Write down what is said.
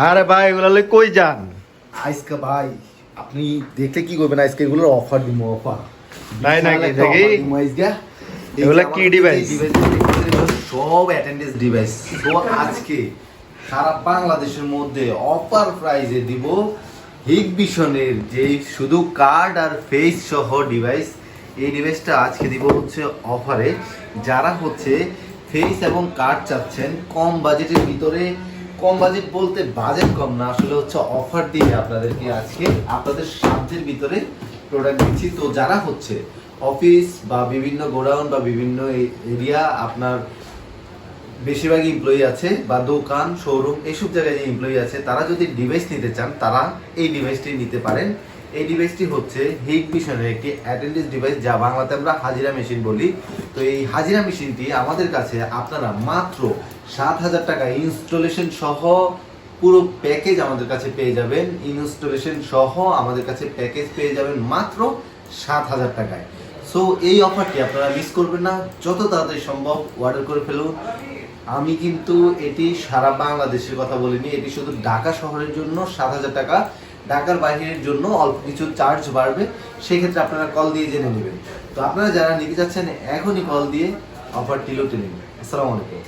আরে ভাই এগুলো লই কই যান? আজকে ভাই আপনি দেখলে কি করবেন? আজকে এগুলোর অফার দিব অফার তাই নাকি, দেখি? এগুলা কি ডিভাইস সব অ্যাটেন্ডেন্স ডিভাইস তো আজকে সারা বাংলাদেশের মধ্যে অফার প্রাইজে দিব হিগ বিশনের যে শুধু কার্ড আর ফেস সহ ডিভাইস এই ডিভাইসটা আজকে দিব হচ্ছে অফারে যারা হচ্ছে ফেস এবং কার্ড চাচ্ছেন কম বাজেটের ভিতরে কম বাজেট বলতে বাজেট কম না, আসলে হচ্ছে অফার দিয়ে আপনাদেরকে আজকে আপনাদের সাধ্যের ভিতরে প্রোডাক্ট দিচ্ছি। তো যারা হচ্ছে অফিস বা বিভিন্ন গোডাউন বা বিভিন্ন এরিয়া আপনার বেশিরভাগ এমপ্লয়ি আছে বা দোকান শোরুম এইসব জায়গায় যে এমপ্লয়ি আছে, তারা যদি ডিভাইস নিতে চান, তারা এই ডিভাইসটি নিতে পারেন। এই ডিভাইসটি হচ্ছে হিট মিশনের একটি অ্যাটেন্ডেন্স ডিভাইস যা বাংলাতে আমরা হাজিরা মেশিন বলি। তো এই হাজিরা মেশিনটি আমাদের কাছে আপনারা মাত্র সাত হাজার টাকা ইনস্টলেশন সহ পুরো প্যাকেজ আমাদের কাছে পেয়ে যাবেন। ইনস্টলেশন সহ আমাদের কাছে প্যাকেজ পেয়ে যাবেন মাত্র সাত হাজার টাকায়। সো এই অফারটি আপনারা মিস করবেন না। যত তাড়াতাড়ি সম্ভব অর্ডার করে ফেলুন। আমি কিন্তু এটি সারা বাংলাদেশের কথা বলিনি। এটি শুধু ঢাকা শহরের জন্য সাত হাজার টাকা। ঢাকার বাইরের জন্য অল্প কিছু চার্জ বাড়বে, সেক্ষেত্রে আপনারা কল দিয়ে জেনে নেবেন। তো আপনারা যারা নিতে চাচ্ছেন, এখনই কল দিয়ে অফারটি লুটে নেবেন আসসালামু আলাইকুম।